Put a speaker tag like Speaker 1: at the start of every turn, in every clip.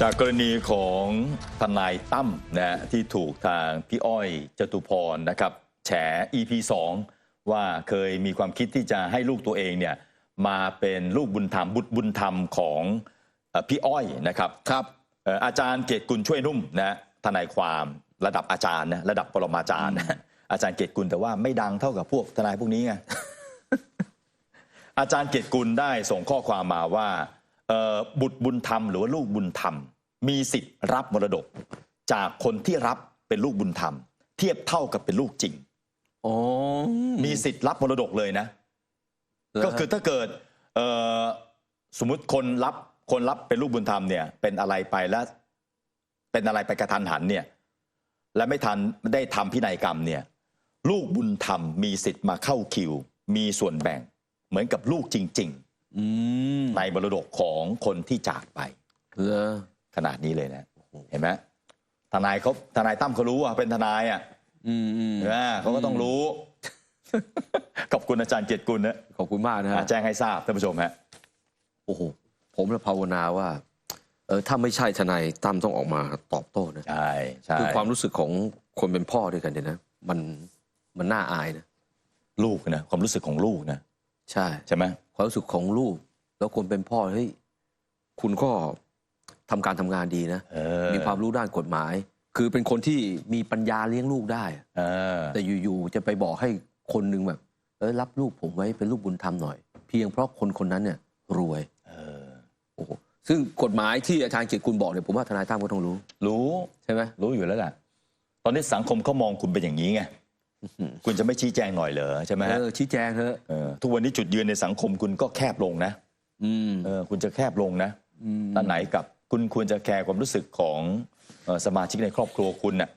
Speaker 1: จากกรณีของทนายตั้มนะฮะที่ถูกทางพี่อ้อยจตุพรนะครับ แฉ EP 2 ว่าเคยมีความคิดที่จะให้ลูกตัวเองเนี่ยมาเป็นลูกบุญธรรมบุตรบุญธรรมของเอ่อพี่อ้อยนะครับ
Speaker 2: ครับ
Speaker 1: เอ่ออาจารย์เกตกุลช่วยนุ่มนะทนายความระดับอาจารย์นะระดับปรมาจารย์นะอาจารย์เกตกุลแต่ว่าไม่ดังเท่ากับพวกทนายพวกนี้ไงอาจารย์เกตกุลได้ส่งข้อความมาว่าเอ่อ บุตรบุญธรรมหรือว่าลูกบุญธรรม มีสิทธิ์รับมรดก จากคนที่รับเป็นลูกบุญธรรม เทียบเท่ากับเป็นลูกจริง
Speaker 2: อ๋อ
Speaker 1: มีสิทธิ์รับมรดกเลยนะ ก็คือถ้าเกิดเอ่อสมมุติคนรับคนรับเป็นลูกบุญธรรมเนี่ย เป็นอะไรไปแล้ว เป็นอะไรไปกระทันหันเนี่ย และไม่ทันได้ทำพินัยกรรมเนี่ย ลูกบุญธรรมมีสิทธิ์มาเข้าคิว มีส่วนแบ่ง เหมือนกับลูกจริง
Speaker 2: อืม
Speaker 1: ๆ ในมรดกของคนที่จากไป
Speaker 2: เหรอ
Speaker 1: ขนาดนี้เลยนะเห็นไหมทนายเขาทนายตั้มเขารู้ว่าเป็นทนายอะ
Speaker 2: อืมอืม
Speaker 1: เห็นไหมเขาก็ต้องรู้ขอบคุณอาจารย์เกียรติกุลนะ
Speaker 2: ขอบคุณมากนะ
Speaker 1: อะ
Speaker 2: ฮะ
Speaker 1: แจ้งให้ทราบท่านผู้ชมฮะ
Speaker 2: โอ้โหผมละภาวนาว่าเออถ้าไม่ใช่ทนายตั้มต้องออกมาตอบโต้นะ
Speaker 1: ใช่ใช่
Speaker 2: คือความรู้สึกของคนเป็นพ่อด้วยกันเนี่ยนะมันมันน่าอายนะ
Speaker 1: ลูกนะความรู้สึกของลูกนะ
Speaker 2: ใช่
Speaker 1: ใช่ไหม
Speaker 2: ความรู้สึกของลูก แล้วคนเป็นพ่อเฮ้ยคุณก็ทำการทำงานดีนะ
Speaker 1: เออ
Speaker 2: มีความรู้ด้านกฎหมาย คือเป็นคนที่มีปัญญาเลี้ยงลูกได้
Speaker 1: เออ
Speaker 2: แต่อยู่ๆจะไปบอกให้คนหนึ่งแบบเออรับลูกผมไว้เป็นลูกบุญธรรมหน่อย เพียงเพราะคนคนนั้นเนี่ยรวย
Speaker 1: เออ
Speaker 2: โอ้โหซึ่งกฎหมายที่อาจารย์เกียรติคุณบอกเนี่ยผมว่าทนายตั้มก็ต้องรู้
Speaker 1: รู้
Speaker 2: ใช่ไหม
Speaker 1: รู้อยู่แล้วแหละตอนนี้สังคมเขามองคุณเป็นอย่างนี้ไง คุณจะไม่ชี้แจงหน่อยเหรอใช่ไหมฮะ
Speaker 2: เออชี้แจงเถอะ
Speaker 1: เออทุกวันนี้จุดยืนในสังคมคุณก็แคบลงนะ
Speaker 2: อืม
Speaker 1: เออคุณจะแคบลงนะ
Speaker 2: อืม
Speaker 1: ตอนไหนกับคุณควรจะแคร์ความรู้สึกของเอ่อสมาชิกในครอบครัวคุณน่ะ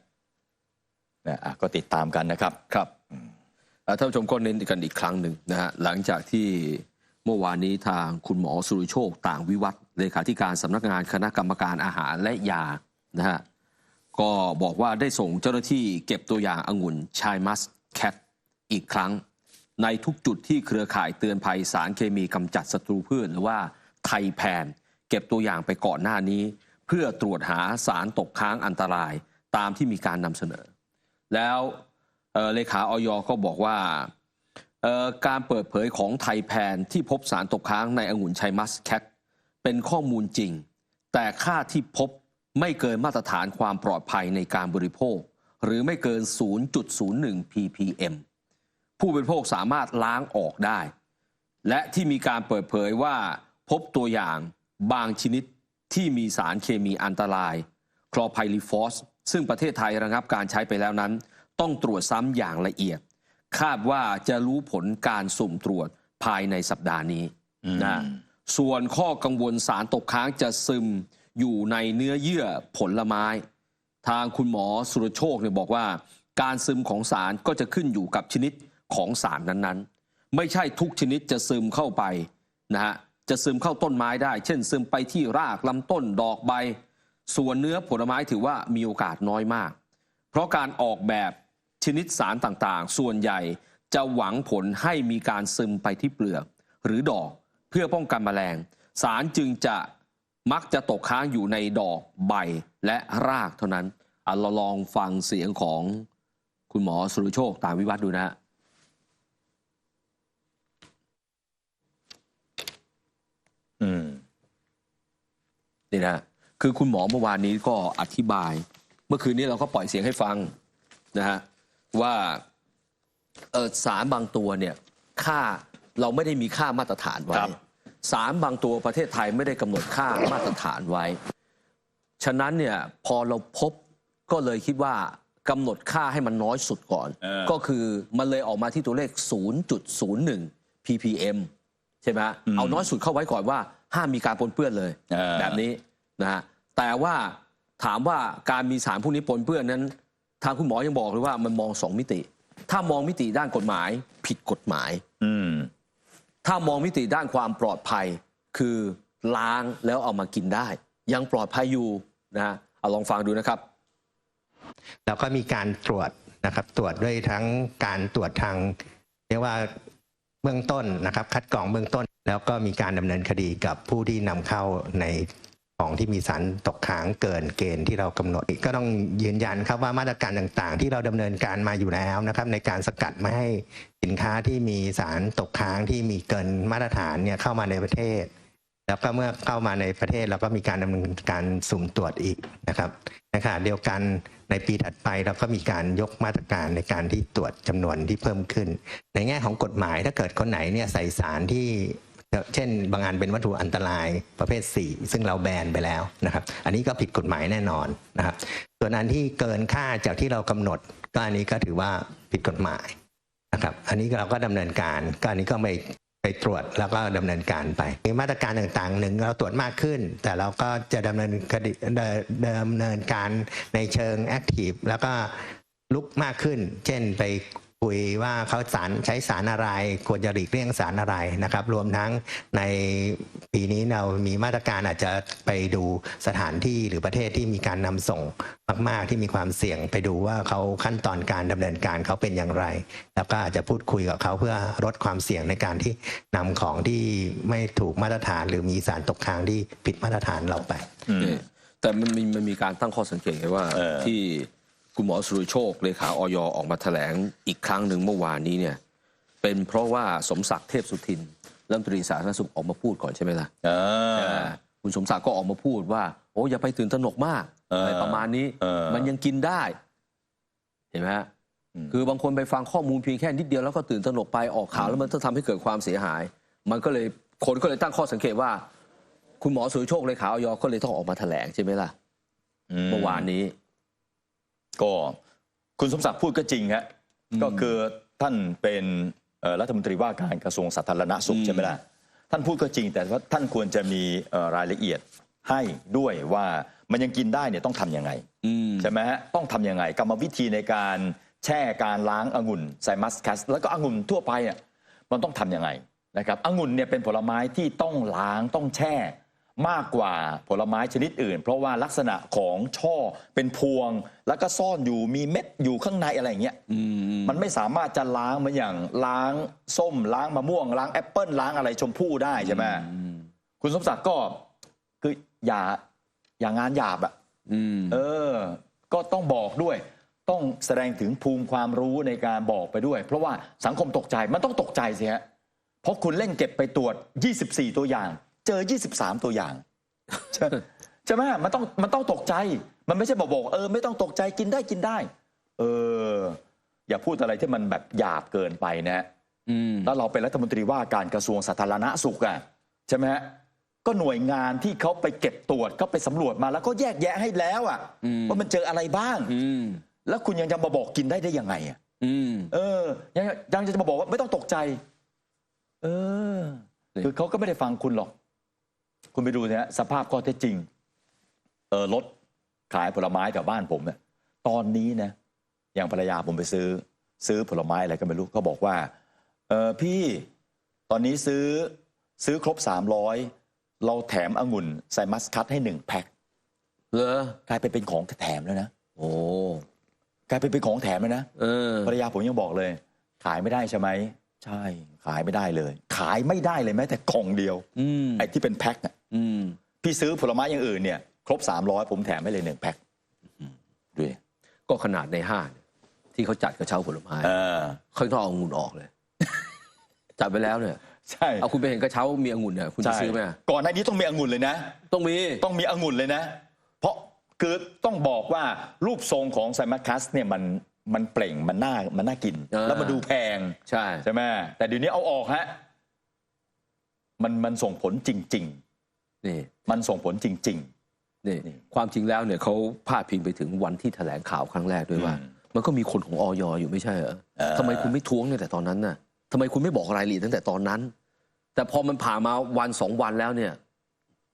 Speaker 1: นะอะก็ติดตามกันนะครับ
Speaker 2: ครับเอ่อท่านผู้ชมก็เน้นกันอีกครั้งหนึ่งนะฮะหลังจากที่เมื่อวานนี้ทางคุณหมอสุริโชคต่างวิวัฒน์เลขาธิการสำนักงานคณะกรรมการอาหารและยานะฮะ ก็บอกว่าได้ส่งเจ้าหน้าที่เก็บตัวอย่างองุ่นชายมัสแคทอีกครั้ง ในทุกจุดที่เครือข่ายเตือนภัยสารเคมีกำจัดศัตรูพืชหรือว่าไทยแพนเก็บตัวอย่างไปก่อนหน้านี้ เพื่อตรวจหาสารตกค้างอันตรายตามที่มีการนำเสนอ แล้วเเลขาออยก็บอกว่าการเปิดเผยของไทยแพนที่พบสารตกค้างในองุ่นชัยมัสแคทเป็นข้อมูลจริง แต่ค่าที่พบ ไม่เกินมาตรฐานความปลอดภัยในการบริโภค หรือไม่เกิน 0.01 ppm ผู้บริโภคสามารถล้างออกได้ และที่มีการเปิดเผยว่า พบตัวอย่างบางชนิดที่มีสารเคมีอันตราย คลอไพลิฟอส ซึ่งประเทศไทยระงับการใช้ไปแล้วนั้น ต้องตรวจซ้ำอย่างละเอียด คาดว่าจะรู้ผลการสุ่มตรวจภายในสัปดาห์นี้นะส่วนข้อกังวลสารตกค้างจะซึม อยู่ในเนื้อเยื่อผลไม้ ทางคุณหมอสุรโชคเนี่ยบอกว่า การซึมของสารก็จะขึ้นอยู่กับชนิดของสารนั้นๆ ไม่ใช่ทุกชนิดจะซึมเข้าไปนะฮะจะซึมเข้าต้นไม้ได้ เช่น ซึมไปที่รากลำต้นดอกใบ ส่วนเนื้อผลไม้ถือว่ามีโอกาสน้อยมาก เพราะการออกแบบชนิดสารต่างๆ ส่วนใหญ่จะหวังผลให้มีการซึมไปที่เปลือกหรือดอกเพื่อป้องกันแมลง สารจึงจะ มักจะตกค้างอยู่ในดอกใบและรากเท่านั้นอะเราลองฟังเสียงของคุณหมอสุรโชคตามวิวัฒน์ดูนะฮะ
Speaker 1: อืม
Speaker 2: นี่นะ คือคุณหมอเมื่อวานนี้ก็อธิบาย เมื่อคืนนี้เราก็ปล่อยเสียงให้ฟังนะฮะว่าเออสารบางตัวเนี่ย ค่าเราไม่ได้มีค่ามาตรฐานไว้
Speaker 1: ครับ
Speaker 2: สารบางตัวประเทศไทยไม่ได้กำหนดค่ามาตรฐานไว้ ฉะนั้นเนี่ยพอเราพบก็เลยคิดว่ากำหนดค่าให้มันน้อยสุดก่อน
Speaker 1: เออ
Speaker 2: ก็คือมันเลยออกมาที่ตัวเลข 0.01 ppm ใช่ไหมฮะเอาน้อยสุดเข้าไว้ก่อนว่าห้ามมีการปนเปื้อนเลย
Speaker 1: เออ
Speaker 2: แบบนี้นะฮะแต่ว่าถามว่าการมีสารพวกนี้ปนเปื้อนนั้น ทางคุณหมอยังบอกเลยว่ามันมองสองมิติ ถ้ามองมิติด้านกฎหมายผิดกฎหมาย
Speaker 1: อืม
Speaker 2: ถ้ามองมิติด้านความปลอดภัยคือล้างแล้วเอามากินได้ ยังปลอดภัยอยู่นะฮะเอาลองฟังดูนะครับ
Speaker 3: แล้วก็มีการตรวจนะครับ ตรวจด้วยทั้งการตรวจทาง เรียกว่าเบื้องต้นนะครับ คัดกรองเบื้องต้น แล้วก็มีการดำเนินคดีกับผู้ที่นำเข้าใน ของที่มีสารตกค้างเกินเกณฑ์ที่เรากำหนดก็ต้องยืนยันครับว่ามาตรการต่างๆ ที่เราดำเนินการมาอยู่แล้วนะครับ ในการสกัดไม่ให้สินค้าที่มีสารตกค้างที่มีเกินมาตรฐานเนี่ยเข้ามาในประเทศ แล้วก็เมื่อเข้ามาในประเทศเราก็มีการดำเนินการสุ่มตรวจอีกนะครับในขณะเดียวกันในปีถัดไปเราก็มีการยกมาตรการในการที่ตรวจจำนวนที่เพิ่มขึ้น ในแง่ของกฎหมายถ้าเกิดคนไหนเนี่ยใส่สารที่ เช่น บางอันเป็นวัตถุอันตรายประเภท 4 ซึ่งเราแบนไปแล้วนะครับ อันนี้ก็ผิดกฎหมายแน่นอนนะครับ ส่วนอันที่เกินค่าจากที่เรากำหนดก็อันนี้ก็ถือว่าผิดกฎหมายนะครับ อันนี้เราก็ดำเนินการก็อันนี้ก็ไม่ไปตรวจแล้วก็ดำเนินการไปมีมาตรการต่างๆหนึ่งเราตรวจมากขึ้น แต่เราก็จะดำเนินคดีดำเนินการในเชิงแอคทีฟแล้วก็ลุกมากขึ้น เช่นไป คุยว่าเขาสารใช้สารอะไร ควรจะหลีกเลี่ยงสารอะไรนะครับ รวมทั้งในปีนี้เรามีมาตรการอาจจะไปดูสถานที่หรือประเทศที่มีการนำส่งมากๆ ที่มีความเสี่ยงไปดูว่าเขาขั้นตอนการดำเนินการเขาเป็นอย่างไร แล้วก็อาจจะพูดคุยกับเขาเพื่อลดความเสี่ยงในการที่นำของที่ไม่ถูกมาตรฐาน หรือมีสารตกค้างที่ผิดมาตรฐานเราไป
Speaker 1: อืม
Speaker 2: นี่แต่มันมีมันมีการตั้งข้อสังเกตไงว่า
Speaker 1: เออ
Speaker 2: ที่ คุณหมอสุริโชคเลขาออยออกมาแถลงอีกครั้งหนึ่งเมื่อวานนี้เนี่ยเป็นเพราะว่าสมศักดิ์เทพสุทินรัฐมนตรีสาธารณสุขออกมาพูดก่อนใช่ไหมล่ะ
Speaker 1: อ่า
Speaker 2: คุณสมศักดิ์ก็ออกมาพูดว่า โอ้อย่าไปตื่นตระหนกมาก
Speaker 1: เอออ
Speaker 2: อะไรประมาณนี้
Speaker 1: เออ
Speaker 2: มันยังกินได้ เห็นไหมฮะ
Speaker 1: อืม
Speaker 2: คือบางคนไปฟังข้อมูลเพียงแค่นิดเดียวแล้วก็ตื่นตระหนกไปออกข่าวแล้วมันจะทำให้เกิดความเสียหาย มันก็เลยคนก็เลยตั้งข้อสังเกตว่า คุณหมอสุริโชคเลขาออยก็เลยต้องออกมาแถลงใช่ไหมล่ะเมื่อวานนี้
Speaker 1: ก็คุณสมศักดิ์พูดก็จริงฮะก็คือท่านเป็นเอ่อรัฐมนตรีว่าการกระทรวงสาธารณสุข
Speaker 2: อืม
Speaker 1: ใช่ไหมล่ะท่านพูดก็จริง แต่ว่าท่านควรจะมีเอ่อรายละเอียดให้ด้วยว่ามันยังกินได้เนี่ยต้องทำยังไง
Speaker 2: อืม
Speaker 1: ใช่ไหมฮะต้องทำยังไงกรรมวิธีในการแช่การล้างองุ่นไซมัสคัสแล้วก็องุ่นทั่วไปอะมันต้องทำยังไงนะครับองุ่นเนี่ยเป็นผลไม้ที่ต้องล้างต้องแช่ มากกว่าผลไม้ชนิดอื่น เพราะว่าลักษณะของช่อเป็นพวง แล้วก็ซ่อนอยู่มีเม็ดอยู่ข้างในอะไรอย่างเงี้ย
Speaker 2: อืม
Speaker 1: มันไม่สามารถจะล้างเหมือนอย่างล้างส้มล้างมะม่วง ล้างแอปเปิลล้างอะไรชมพู่ได้ใช่ไหม
Speaker 2: อืม
Speaker 1: คุณสมศักดิ์ก็คืออย่าอย่างงานหยาบอะ
Speaker 2: อืม
Speaker 1: เออ ก็ต้องบอกด้วย ต้องแสดงถึงภูมิความรู้ในการบอกไปด้วย เพราะว่าสังคมตกใจมันต้องตกใจสิฮะเพราะคุณเล่นเก็บไปตรวจ 24 ตัวอย่าง เจอ 23 ตัวอย่างใช่ใช่ไหมมันต้องมันต้องตกใจ มันไม่ใช่บอกบอกเออไม่ต้องตกใจกินได้กินได้ เออ อย่าพูดอะไรที่มันแบบหยาบเกินไปนะฮะ
Speaker 2: อืม
Speaker 1: แล้วเราเป็นรัฐมนตรีว่าการกระทรวงสาธารณสุขอะใช่ไหมฮะก็หน่วยงานที่เขาไปเก็บตรวจก็ไปสำรวจมาแล้วก็แยกแยะให้แล้วอะ
Speaker 2: อืม
Speaker 1: ว่ามันเจออะไรบ้าง
Speaker 2: อืม
Speaker 1: แล้วคุณยังจะมาบอกกินได้ได้ยังไงอะ
Speaker 2: อืม
Speaker 1: เออ ยังยังจะมาบอกว่าไม่ต้องตกใจ เออ
Speaker 2: นี่
Speaker 1: คือเขาก็ไม่ได้ฟังคุณหรอก คุณไปดูนะฮะสภาพข้อเท็จจริงเออรถขายผลไม้แถวบ้านผมเนี่ยตอนนี้นะอย่างภรรยาผมไปซื้อซื้อผลไม้อะไรก็ไม่รู้เขาบอกว่าเออพี่ตอนนี้ซื้อซื้อครบสามร้อยเราแถมองุ่นไซมัสคัตให้หนึ่งแพ็ค
Speaker 2: เหรอก
Speaker 1: ลายไปเป็นของแถมแล้วนะ
Speaker 2: โอ้
Speaker 1: กลายไปเป็นของแถมแล้วนะ
Speaker 2: เออ
Speaker 1: ภรรยาผมยังบอกเลย ขายไม่ได้ใช่ไหม ใช่ ขายไม่ได้เลย ขายไม่ได้เลยแม้แต่กล่องเดียว
Speaker 2: อืม
Speaker 1: ไอ้ที่เป็นแพ็คน่ะ
Speaker 2: อืม
Speaker 1: พี่ซื้อผลไม้อย่างอื่นเนี่ยครบ 300 ผมแถมให้เลยหนึ่งแพ็คดูดิ
Speaker 2: ก็ขนาดในห้างที่เขาจัดกระเช้าผลไม้
Speaker 1: เออ
Speaker 2: เขาต้องเอาองุ่นออกเลย จัดไปแล้วเนี่ย
Speaker 1: ใช่
Speaker 2: เอาคุณไปเห็นกระเช้ามีองุ่นเนี่ยคุณจะ
Speaker 1: ใช่
Speaker 2: ซื้อไหม
Speaker 1: ก่อนหน้านี้ต้องมีองุ่นเลยนะ
Speaker 2: ต้องมี
Speaker 1: ต้องมีองุ่นเลยนะ เพราะคือต้องบอกว่ารูปทรงของไซมัสคัสเนี่ยมัน มันเปล่งมันน่ามันน่ากิน
Speaker 2: อ่า
Speaker 1: แล้วมันดูแพง
Speaker 2: ใช่
Speaker 1: ใช่ไหมแต่เดี๋ยวนี้เอาออกฮะมันมันส่งผลจริง
Speaker 2: นี่
Speaker 1: ๆ มันส่งผลจริง
Speaker 2: นี่
Speaker 1: นี่
Speaker 2: ความจริงแล้วเนี่ยเขาพาดพิงไปถึงวันที่แถลงข่าวครั้งแรกด้วยว่า
Speaker 1: อืม
Speaker 2: มันก็มีคนของออยอยู่ไม่ใช่เหรอ
Speaker 1: เออ
Speaker 2: ทำไมคุณไม่ท้วงเนี่ยแต่ตอนนั้นน่ะทำไมคุณไม่บอกรายละเอียดตั้งแต่ตอนนั้น แต่พอมันผ่านมาวันสองวันแล้วเนี่ย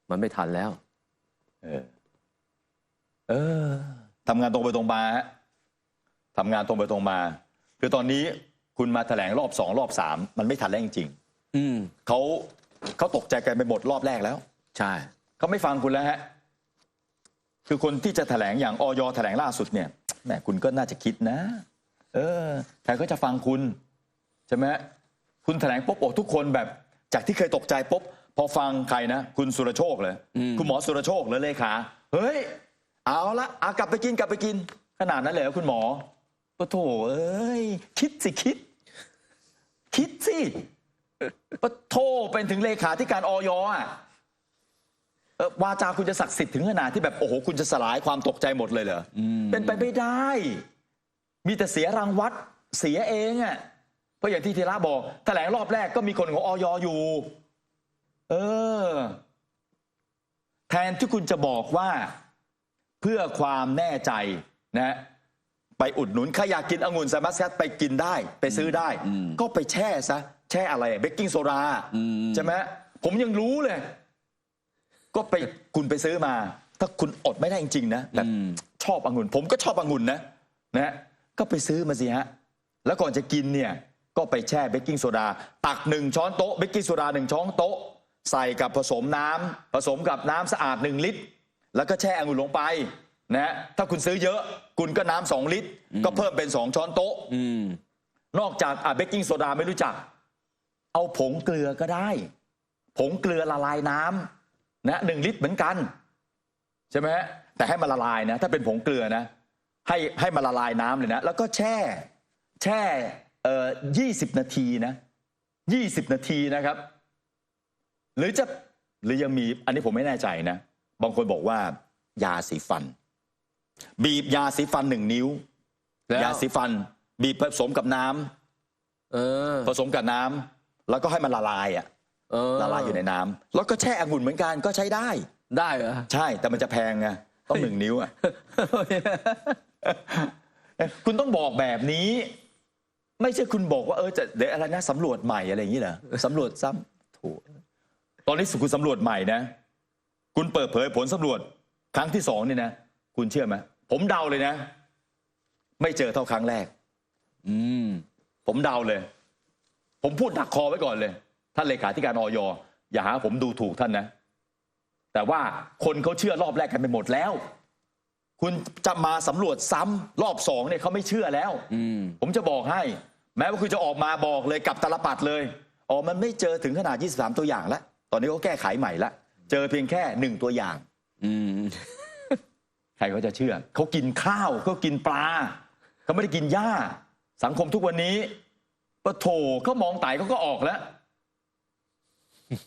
Speaker 2: มันไม่ทันแล้ว
Speaker 1: ๆ เออ เออทำงานตรงไปตรงมาฮะ ทำงานตรงไปตรงมา คือตอนนี้คุณมาแถลงรอบสองรอบสามมันไม่ทันแล้วจริง
Speaker 2: อืม
Speaker 1: ๆเขาเขาตกใจกันไปหมดรอบแรกแล้ว
Speaker 2: ใช่
Speaker 1: เขาไม่ฟังคุณแล้วฮะคือคนที่จะแถลงอย่างออยแถลงล่าสุดเนี่ยแหมคุณก็น่าจะคิดนะ เออใครก็จะฟังคุณใช่ไหมฮะคุณแถลงปุ๊บโอ้ทุกคนแบบ จากที่เคยตกใจปุ๊บพอฟังใครนะ คุณสุรโชคเลย
Speaker 2: อืม
Speaker 1: คุณหมอสุรโชคเลยเลขาเฮ้ย เอาละอากลับไปกินกลับไปกิน ขนาดนั้นเลยเหรอคุณหมอ โอ้โถเอ้ย คิดสิคิด คิดสิปะโทเป็นถึงเลขาที่การออยอะวาจาคุณจะศักดิ์สิทธิ์ถึงขนาดที่แบบโอ้โหคุณจะสลายความตกใจหมดเลยเหรออเป็นไปไม่ได้ มีแต่เสียรางวัดเสียเองอะเพราะอย่างที่ธีระบอก แถลงรอบแรกก็มีคนของออยอยู่ เออ แทนที่คุณจะบอกว่า เพื่อความแน่ใจนะ ไปอุดหนุนใครอยากกินองุ่นไซมัสคัสไปกินได้ ไปซื้อได้ ก็ไปแช่ซะ แช่อะไรเบกกิ้งโซดา
Speaker 2: อืม
Speaker 1: ใช่ไหมผมยังรู้เลย ก็ไปคุณไปซื้อมา ถ้าคุณอดไม่ได้จริงๆนะแบบ
Speaker 2: อืม
Speaker 1: ชอบองุ่น ผมก็ชอบองุ่นนะนะก็ไปซื้อมาสิฮะ แล้วก่อนจะกินเนี่ย ก็ไปแช่เบกกิ้งโซดา ตักหนึ่งช้อนโต๊ะเบกกิ้งโซดาหนึ่งช้อนโต๊ะ ใส่กับผสมน้ำผสมกับน้ำสะอาดหนึ่งลิตร แล้วก็แช่องุ่นลงไป นะถ้าคุณซื้อเยอะ คุณก็น้ำสองลิตร ก็เพิ่มเป็นสองช้อนโต๊ะ
Speaker 2: อืม
Speaker 1: นอกจากอะเบกกิ้งโซดาไม่รู้จัก เอาผงเกลือก็ได้ ผงเกลือละลายน้ำนะหนึ่งลิตรเหมือนกัน ใช่ไหมฮะแต่ให้มันละลายนะ ถ้าเป็นผงเกลือนะ ให้ให้มันละลายน้ำเลยนะ แล้วก็แช่ แช่เอ่อยี่สิบนาทีนะยี่สิบนาทีนะครับ หรือจะหรือยังมีอันนี้ผมไม่แน่ใจนะ บางคนบอกว่ายาสีฟัน บีบยาสีฟันหนึ่งนิ้ว
Speaker 2: แล้ว
Speaker 1: ยาสีฟัน บีบผสมกับน้ำ
Speaker 2: เออ
Speaker 1: ผสมกับน้ำแล้วก็ให้มันละลายอะ
Speaker 2: เออ
Speaker 1: ละลายอยู่ในน้ำแล้วก็แช่องุ่นเหมือนกันก็ใช้ได้
Speaker 2: ได้เหรอ
Speaker 1: ใช่แต่มันจะแพงไงต้องหนึ่งนิ้วอะ คุณต้องบอกแบบนี้ ไม่ใช่คุณบอกว่าเออจะเดี๋ยวอะไรนะสำรวจใหม่อะไรอย่างนี้เหรอสำรวจซ้ำโถูตอนนี้คุณสำรวจใหม่นะ คุณเปิดเผยผลสำรวจครั้งที่สองเนี่ยนะ คุณเชื่อไหมผมเดาเลยนะ ไม่เจอเท่าครั้งแรก
Speaker 2: อืม
Speaker 1: ผมเดาเลย ผมพูดดักคอไว้ก่อนเลย ท่านเลขาธิการออยอย่าหาผมดูถูกท่านนะ แต่ว่าคนเขาเชื่อรอบแรกกันไปหมดแล้ว คุณจะมาสำรวจซ้ำรอบสองเนี่ยเขาไม่เชื่อแล้ว
Speaker 2: อืม
Speaker 1: ผมจะบอกให้ แม้ว่าคุณจะออกมาบอกเลยกับตลปัดเลยอ๋อมันไม่เจอถึงขนาด 23 ตัวอย่างแล้ว ตอนนี้เขาแก้ไขใหม่ละ เจอเพียงแค่หนึ่งตัวอย่าง
Speaker 2: อืม
Speaker 1: ใครเขาจะเชื่อ เขากินข้าวเขากินปลาเขาไม่ได้กินหญ้า สังคมทุกวันนี้ปะโถเขามองไต่เขาก็ออกแล้ว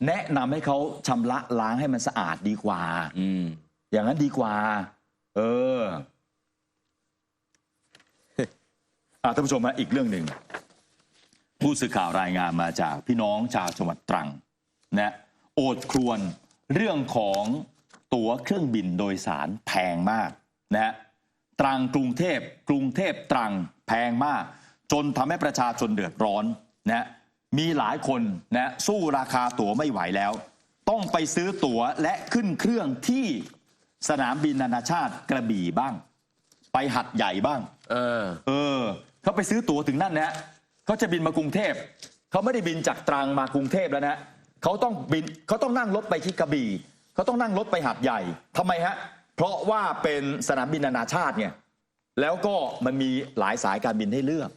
Speaker 1: แนะนำให้เขาชำระล้างให้มันสะอาดดีกว่า
Speaker 2: อืม
Speaker 1: อย่างนั้นดีกว่า เออ อะท่านผู้ชมฮะอีกเรื่องหนึ่ง ผู้สื่อข่าวรายงานมาจากพี่น้องชาวจังหวัดตรัง นะ โอดครวนเรื่องของ ตั๋วเครื่องบินโดยสารแพงมากนะฮะตรังกรุงเทพกรุงเทพตรังแพงมาก จนทำให้ประชาชนเดือดร้อนนะมีหลายคนนะสู้ราคาตั๋วไม่ไหวแล้ว ต้องไปซื้อตั๋วและขึ้นเครื่องที่สนามบินนานาชาติกระบี่บ้าง ไปหัดใหญ่บ้าง
Speaker 2: เออ
Speaker 1: เออเขาไปซื้อตั๋วถึงนั่นนะฮะเขาจะบินมากรุงเทพเขาไม่ได้บินจากตรังมากรุงเทพแล้วนะเขาต้องบินเขาต้องนั่งรถไปที่กระบี่ เขาต้องนั่งรถไปหัดใหญ่ทำไมฮะเพราะว่าเป็นสนามบินนานาชาติไงแล้วก็มันมีหลายสายการบินให้เลือก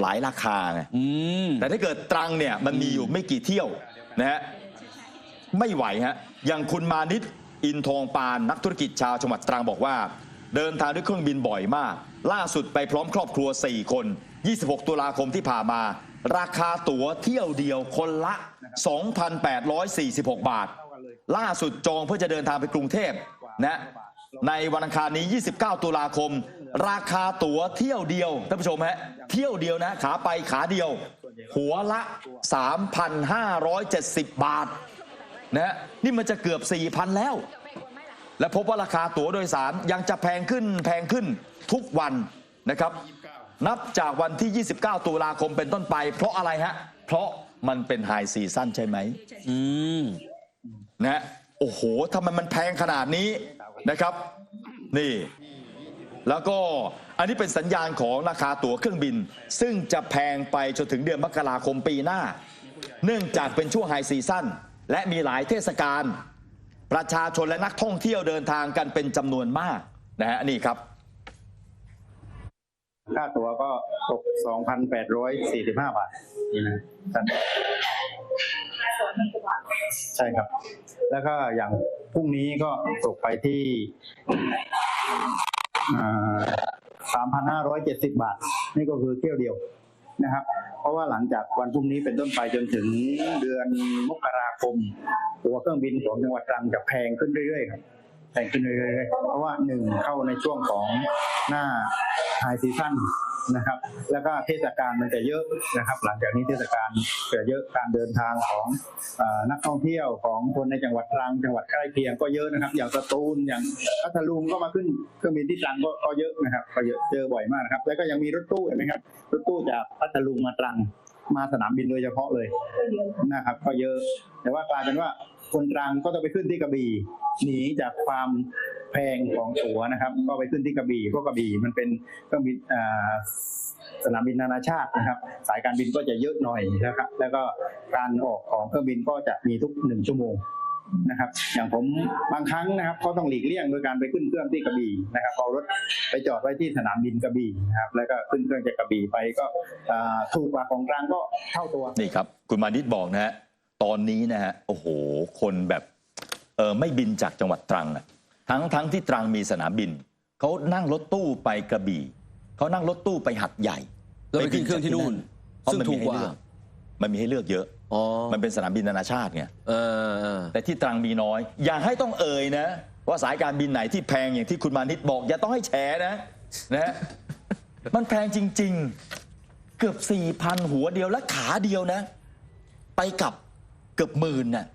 Speaker 1: หลายราคาไง
Speaker 2: อืม
Speaker 1: แต่ถ้าเกิดตรังเนี่ยมันมีอยู่ไม่กี่เที่ยวนะฮะไม่ไหวฮะอย่างคุณมานิตอินทองปานนักธุรกิจชาวจังหวัดตรังบอกว่า เดินทางด้วยเครื่องบินบ่อยมาก ล่าสุดไปพร้อมครอบครัว 4 คน 26 ตุลาคมที่ผ่านมา ราคาตั๋วเที่ยวเดียวคนละ 2,846 บาท ล่าสุดจองเพื่อจะเดินทางไปกรุงเทพนะในวันอังคารนี้ 29 ตุลาคม ราคาตั๋วเที่ยวเดียวท่านผู้ชมฮะเที่ยวเดียวนะขาไปขาเดียว หัวละ 3,570 บาทนะนี่มันจะเกือบ 4,000 แล้ว และพบว่าราคาตั๋วโดยสารยังจะแพงขึ้นแพงขึ้นทุกวันนะครับ นับจากวันที่ 29 ตุลาคมเป็นต้นไป เพราะอะไรฮะเพราะมันเป็นไฮซีซั่นใช่ไหม
Speaker 2: อืม
Speaker 1: นะโอ้โหทำไมมันแพงขนาดนี้นะครับ นี่ แล้วก็อันนี้เป็นสัญญาณของราคาตั๋วเครื่องบิน ซึ่งจะแพงไปจนถึงเดือนมกราคมปีหน้า เนื่องจากเป็นช่วงไฮซีซั่นและมีหลายเทศกาลประชาชนและนักท่องเที่ยวเดินทางกันเป็นจำนวนมากนะฮะนี่ครับ
Speaker 4: ค่าตั๋วก็ตก 2,845 บาทนี่นะท่านใช่ครับ แล้วก็อย่างพรุ่งนี้ก็ตกไปที่สามพันห้าร้อยเจ็ดสิบบาท นี่ก็คือเที่ยวเดียวนะครับ เพราะว่าหลังจากวันพรุ่งนี้เป็นต้นไปจนถึงเดือนมกราคม ตัวเครื่องบินของจังหวัดตรังจะแพงขึ้นเรื่อยๆครับแพงขึ้นเรื่อยๆเพราะว่าหนึ่งเข้าในช่วงของหน้า ไฮซีซั่นนะครับ แล้วก็เทศกาลมันจะเยอะนะครับ หลังจากนี้เทศกาลจะเยอะการเดินทางของอนักท่องเที่ยวของคนในจังหวัดตรังจังหวัดใกล้เคียงก็เยอะนะครับ อย่างสตูลอย่างพัทลุงก็มาขึ้นเครื่องบินที่ตรังก็ก็เยอะนะครับก็เยอะเจอบ่อยมากนะครับ แล้วก็ยังมีรถตู้เห็นไหมครับรถตู้จากพัทลุงมาตรังมาสนามบินโดยเฉพาะเลยนะครับ ก็เยอะแต่ว่ากลายเป็นว่า คนตรังก็ต้องไปขึ้นที่กระบี่หนีจากความแพงของตั๋วนะครับ ก็ไปขึ้นที่กระบี่เพราะกระบี่มันเป็นเครื่องบินสนามบินนานาชาตินะครับ สายการบินก็จะเยอะหน่อยนะครับ แล้วก็การออกของเครื่องบินก็จะมีทุกหนึ่งชั่วโมงนะครับ อย่างผมบางครั้งนะครับก็ต้องหลีกเลี่ยงโดยการไปขึ้นเครื่องที่กระบี่นะครับเอารถไปจอดไว้ที่สนามบินกระบี่นะครับ แล้วก็ขึ้นเครื่องจากกระบี่ไปก็ถูกกว่าของกลางก็เท่าตัว
Speaker 1: นี่ครับ คุณมานิดบอกนะฮะ ตอนนี้นะฮะโอ้โห คนแบบเออไม่บินจากจังหวัดตรังอะทั้งทั้งที่ตรังมีสนามบิน เขานั่งรถตู้ไปกระบี่เขานั่งรถตู้ไปหัดใหญ่
Speaker 2: แล้วไปขึ้นเครื่องที่นู่น
Speaker 1: เพราะ
Speaker 2: ซึ่ง
Speaker 1: มัน
Speaker 2: ถู
Speaker 1: มี
Speaker 2: ก
Speaker 1: ให้
Speaker 2: กว่า
Speaker 1: เลือกมันมีให้เลือกเยอะ
Speaker 2: อ๋อ
Speaker 1: มันเป็นสนามบินนานาชาติไง
Speaker 2: เออเออ
Speaker 1: แต่ที่ตรังมีน้อย อย่าให้ต้องเอ่ยนะ ว่าสายการบินไหนที่แพงอย่างที่คุณมานิดบอก อย่าต้องให้แฉนะนะ มันแพงจริง ๆ เกือบสี่พันหัวเดียวและขาเดียวนะ ไปกลับ เกือบหมื่นน่ะ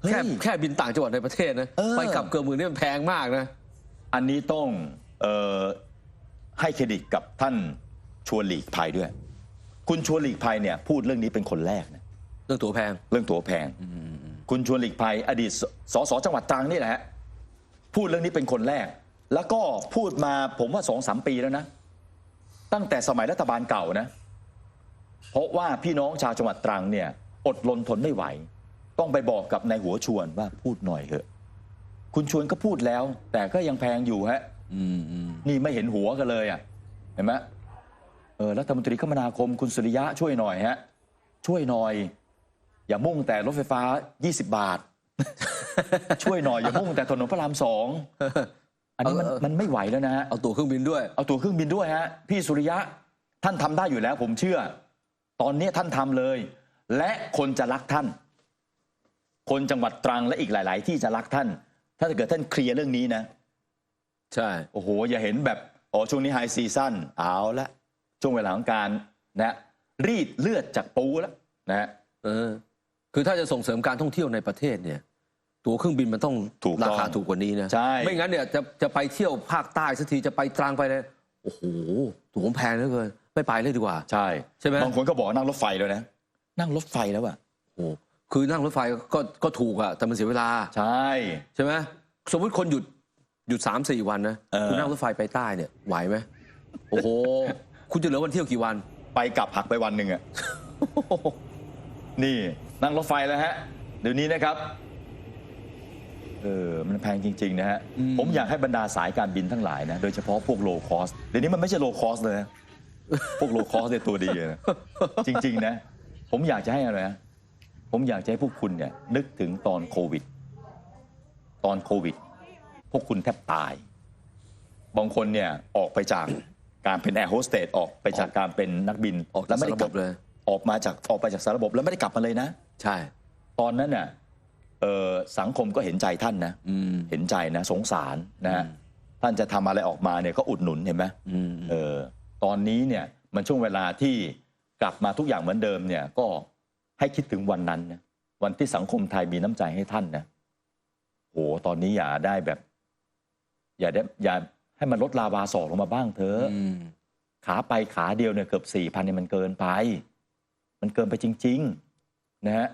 Speaker 1: เฮ้ย
Speaker 2: แค่แค่บินต่างจังหวัดในประเทศนะ
Speaker 1: เออ
Speaker 2: ไปกลับเกือบหมื่นนี่มันแพงมากนะ
Speaker 1: อันนี้ต้องเออให้เครดิตกับท่านชวนหลีกภัยด้วย คุณชวนหลีกภัยเนี่ยพูดเรื่องนี้เป็นคนแรกนะ
Speaker 2: เรื่องตั๋วแพง
Speaker 1: เรื่องตั๋วแพง คุณชวนหลีกภัย อดีตสสสจังหวัดตรังนี่แหละฮะพูดเรื่องนี้เป็นคนแรก แล้วก็พูดมาผมว่าสองสามปีแล้วนะ ตั้งแต่สมัยรัฐบาลเก่านะ เพราะว่าพี่น้องชาวจังหวัดตรังเนี่ย อดรนทนไม่ไหว ต้องไปบอกกับนายหัวชวนว่าพูดหน่อยเถอะ คุณชวนก็พูดแล้ว แต่ก็ยังแพงอยู่ฮะ
Speaker 2: อืมอืม
Speaker 1: นี่ไม่เห็นหัวกันเลยอะ เห็นไหมเออรัฐมนตรีคมนาคมคุณสุริยะช่วยหน่อยฮะ ช่วยหน่อย อย่ามุ่งแต่รถไฟฟ้า 20 บาท ช่วยหน่อยอย่ามุ่งแต่ถนนพระรามสองอันนี้มัน
Speaker 2: เออเออ
Speaker 1: มันไม่ไหวแล้วนะฮะ
Speaker 2: เอาตั๋วเครื่องบินด้วย
Speaker 1: เอาตั๋วเครื่องบินด้วยฮะ พี่สุริยะท่านทำได้อยู่แล้ว ผมเชื่อ ตอนนี้ท่านทำเลย และคนจะรักท่าน คนจังหวัดตรังและอีกหลาย ๆ ที่จะรักท่าน ถ้าเกิดท่านเคลียร์เรื่องนี้นะ
Speaker 2: ใช่
Speaker 1: โอ้โห อย่าเห็นแบบอ๋อช่วงนี้ไฮซีซั่นเอาละช่วงเวลาของการนะรีดเลือดจากปูแล้วนะฮะ
Speaker 2: เออ คือถ้าจะส่งเสริมการท่องเที่ยวในประเทศเนี่ย ตั๋วเครื่องบินมันต้อง
Speaker 1: ถูกต้อง
Speaker 2: ราคาถูกกว่านี้นะ
Speaker 1: ใช่
Speaker 2: ไม่งั้นเนี่ยจะจะไปเที่ยวภาคใต้สักทีจะไปตรังไปเลยโอ้โหตั๋วมันแพงเหลือเกินไม่ไปเลยดีกว่า
Speaker 1: ใช่
Speaker 2: ใช่ไหม
Speaker 1: บางคนก็บอกนั่งรถไฟแล้วนะ นั่งรถไฟแล้วอะ
Speaker 2: โอ้โห คือนั่งรถไฟก็ก็ถูกอะแต่มันเสียเวลา
Speaker 1: ใช่
Speaker 2: ใช่ไหมสมมติคนหยุดหยุดสามสี่วันนะ
Speaker 1: เออ
Speaker 2: คุณนั่งรถไฟไปใต้เนี่ยไหวไหมโอ้โห คุณจะเหลือวันเที่ยวกี่วัน
Speaker 1: ไปกลับหักไปวันหนึ่งอะ นี่นั่งรถไฟแล้วฮะ เดี๋ยวนี้นะครับ เออ มันแพงจริง ๆ นะฮะ
Speaker 2: อืม
Speaker 1: ผมอยากให้บรรดาสายการบินทั้งหลายนะ โดยเฉพาะพวกโลคอสเดี๋ยวนี้มันไม่ใช่โลคอสเลยนะ พวกโลคอสเนี่ยตัวดีเลยนะ จริง ๆ นะ ผมอยากจะให้อะไรนะ ผมอยากจะให้พวกคุณเนี่ยนึกถึงตอนโควิด ตอนโควิด พวกคุณแทบตาย บางคนเนี่ยออกไปจากการเป็นแอร์โฮสเตสออกไปจากการเป็นนักบิน
Speaker 2: ออกจาก
Speaker 1: ไม่ได้ก
Speaker 2: สารบบเลย
Speaker 1: ออกมาจากออกไปจากสารบบแล้วไม่ได้กลับมาเลยนะ
Speaker 2: ใช่
Speaker 1: ตอนนั้นน่ะเอ่อสังคมก็เห็นใจท่านนะ
Speaker 2: อืม
Speaker 1: เห็นใจนะ สงสารนะฮะ
Speaker 2: อืม
Speaker 1: ท่านจะทำอะไรออกมาเนี่ยก็อุดหนุนเห็นไหม
Speaker 2: อืม
Speaker 1: เออตอนนี้เนี่ยมันช่วงเวลาที่กลับมาทุกอย่างเหมือนเดิมเนี่ยก็ ให้คิดถึงวันนั้นนะวันที่สังคมไทยมีน้ำใจให้ท่านนะโหตอนนี้อย่าได้แบบ อย่าได้อย่าให้มันลดลาวาสอกลงมาบ้างเถอะ
Speaker 2: อืม
Speaker 1: ขาไปขาเดียวเนี่ยเกือบสี่พันเนี่ยมันเกินไป มันเกินไปจริง ๆ นะฮะ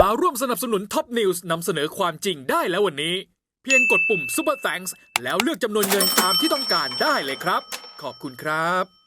Speaker 5: มาร่วมสนับสนุนท็อปนิวส์นำเสนอความจริงได้แล้ววันนี้ เพียงกดปุ่ม Super Thanks แล้วเลือกจำนวนเงินตามที่ต้องการได้เลยครับ ขอบคุณครับ